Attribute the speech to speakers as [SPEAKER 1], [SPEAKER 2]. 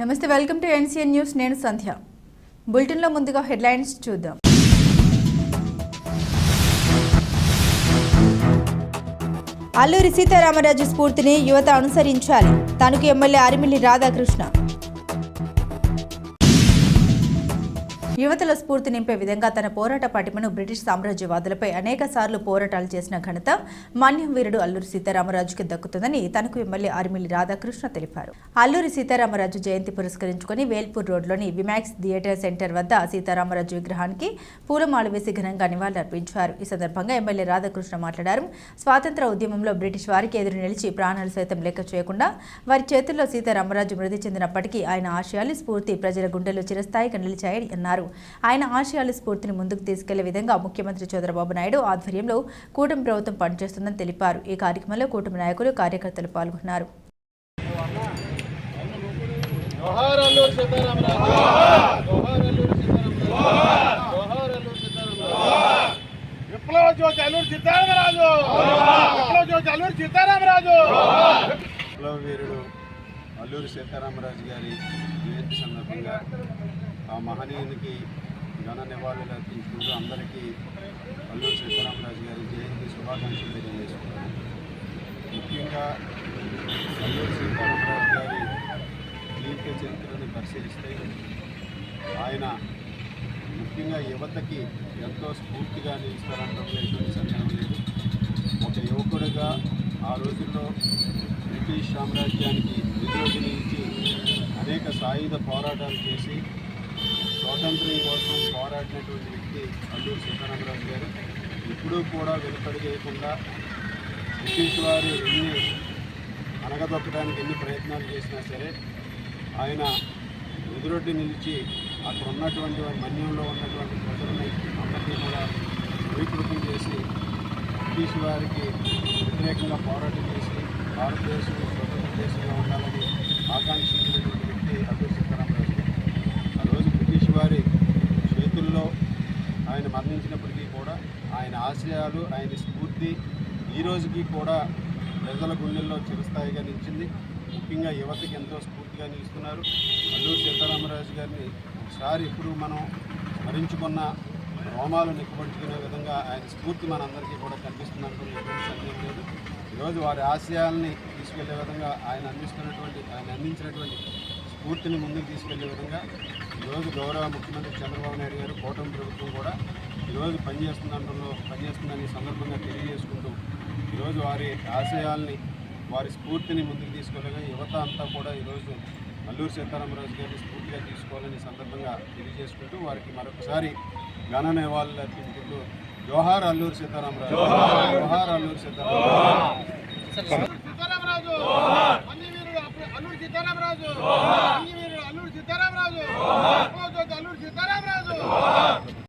[SPEAKER 1] నమస్తే welcome to NCN news. నేను సంధ్య. బులెటిన్లో ముందుగా హెడ్లైన్స్ చూద్దాం. అల్లూరి సీతారామరాజు స్ఫూర్తిని యువత అనుసరించాలి. తణుకు ఎమ్మెల్యే అరిమిల్లి రాధాకృష్ణ. యువతలో స్ఫూర్తి నింపే విధంగా తన పోరాట పటిమను బ్రిటిష్ సామ్రాజ్యవాదులపై అనేక సార్లు పోరాటాలు చేసిన ఘనత మన్యం వీరుడు అల్లూరి సీతారామరాజుకి దక్కుతుందని తనకు ఎమ్మెల్యే అరిమిల్లి రాధాకృష్ణ తెలిపారు. అల్లూరి సీతారామరాజు జయంతి పురస్కరించుకుని వేల్పూర్ రోడ్లోని విమాక్స్ థియేటర్ సెంటర్ వద్ద సీతారామరాజు విగ్రహానికి పూలమాల వేసి ఘనంగా నివాళులర్పించారు. ఈ సందర్భంగా ఎమ్మెల్యే రాధాకృష్ణ మాట్లాడారు. స్వాతంత్ర ఉద్యమంలో బ్రిటిష్ వారికి ఎదురు నిలిచి ప్రాణాలు సైతం లెక్క చేయకుండా వారి చేతుల్లో సీతారామరాజు మృతి చెందినప్పటికీ ఆయన ఆశయాలు స్ఫూర్తి ప్రజల గుండెల్లో చిరస్థాయిగా నిలిచాయని అన్నారు. ఆయన ఆశయాల స్ఫూర్తిని ముందుకు తీసుకెళ్ళే విధంగా ముఖ్యమంత్రి చంద్రబాబు నాయుడు ఆధ్వర్యంలో కూటమి ప్రభుత్వం పనిచేస్తుందని తెలిపారు. ఈ కార్యక్రమంలో కూటమి నాయకులు కార్యకర్తలు పాల్గొన్నారు.
[SPEAKER 2] విప్లవ జ్యోతి అల్లూరి సీతారామరాజు! విప్లవ జ్యోతి అల్లూరి సీతారామరాజు! విప్లవ వీరుడు అల్లూరి సీతారామరాజు గారి జయంతి సందర్భంగా ఆ మహనీయునికి ఘన నివాళులు అర్పించుకుంటూ అందరికీ అల్లూరి సీతారామరాజు గారి జయంతి శుభాకాంక్షలు తెలియజేసుకున్నాను ముఖ్యంగా అల్లూరి సీతారామరాజు గారి జీవిత చరిత్రను పరిశీలిస్తే ఆయన ముఖ్యంగా యువతకి ఎంతో స్ఫూర్తిగా నిలుస్తారనడంలో ఎటువంటి సందేహం లేదు. ఒక యువకుడిగా ఆ రోజుల్లో బ్రిటిష్ సామ్రాజ్యానికి విరోధిని ఇచ్చి అనేక సాయుధ పోరాటాలు చేసి స్వాతంత్ర్యం కోసం పోరాడినటువంటి వ్యక్తి అల్లూరు సీతారామరాజు గారు. ఎప్పుడూ కూడా వెనుకడి చేయకుండా బ్రిటిష్ వారు ఎన్ని అనగదొక్కడానికి ఎన్ని ప్రయత్నాలు చేసినా సరే ఆయన ఎదురొడ్డి నిలిచి అక్కడ ఉన్నటువంటి మన్యంలో ఉన్నటువంటి ప్రజలని అందరినీ కూడా ధృవీకృతం చేసి బ్రిటిష్ వారికి వ్యతిరేకంగా పోరాటం చేసి భారతదేశం స్వతంత్ర ఉండాలని ఆకాంక్షించినటువంటి వ్యక్తి అల్లూరి సీతారామరాజు గారు. ఆ రోజు బ్రిటిష్ వారి చేతుల్లో ఆయన మరణించినప్పటికీ కూడా ఆయన ఆశయాలు ఆయన స్ఫూర్తి ఈ రోజుకి కూడా ప్రజల గుండెల్లో చిరస్థాయిగా నిలిచింది ముఖ్యంగా యువతకి ఎంతో స్ఫూర్తిగా నిలుస్తున్నారు అల్లూరు సీతారామరాజు గారిని ఒకసారి ఇప్పుడు మనం స్మరించుకున్న రోమాలు నిక్కబడుచుకునే విధంగా ఆయన స్ఫూర్తి మనందరికీ కూడా కనిపిస్తున్నందుకు ఎటువంటి సందేహం లేదు. ఈరోజు వారి ఆశయాల్ని తీసుకెళ్ళే విధంగా ఆయన అందిస్తున్నటువంటి ఆయన అందించినటువంటి స్ఫూర్తిని ముందుకు తీసుకెళ్ళే విధంగా ఈరోజు గౌరవ ముఖ్యమంత్రి చంద్రబాబు నాయుడు గారు కూటమి ప్రభుత్వం కూడా ఈరోజు పనిచేస్తుందంటలో పనిచేస్తుందని సందర్భంగా తెలియజేసుకుంటూ ఈరోజు వారి ఆశయాల్ని వారి స్ఫూర్తిని ముందుకు తీసుకెళ్ళగా యువత అంతా కూడా ఈరోజు అల్లూరి సీతారామరాజు గారిని స్ఫూర్తిగా ఈ సందర్భంగా తెలియజేసుకుంటూ వారికి మరొకసారి ఘన నివాళులు అర్పించుకుంటూ జోహార్ అల్లూరి సీతారామరాజు. జోహార్. అల్లూరి సీతారామరాజు. సీతారామరాజు అల్లూరి సీతారామరాజు. అల్లూరి సీతారామరాజు. అల్లూరి సీతారామరాజు.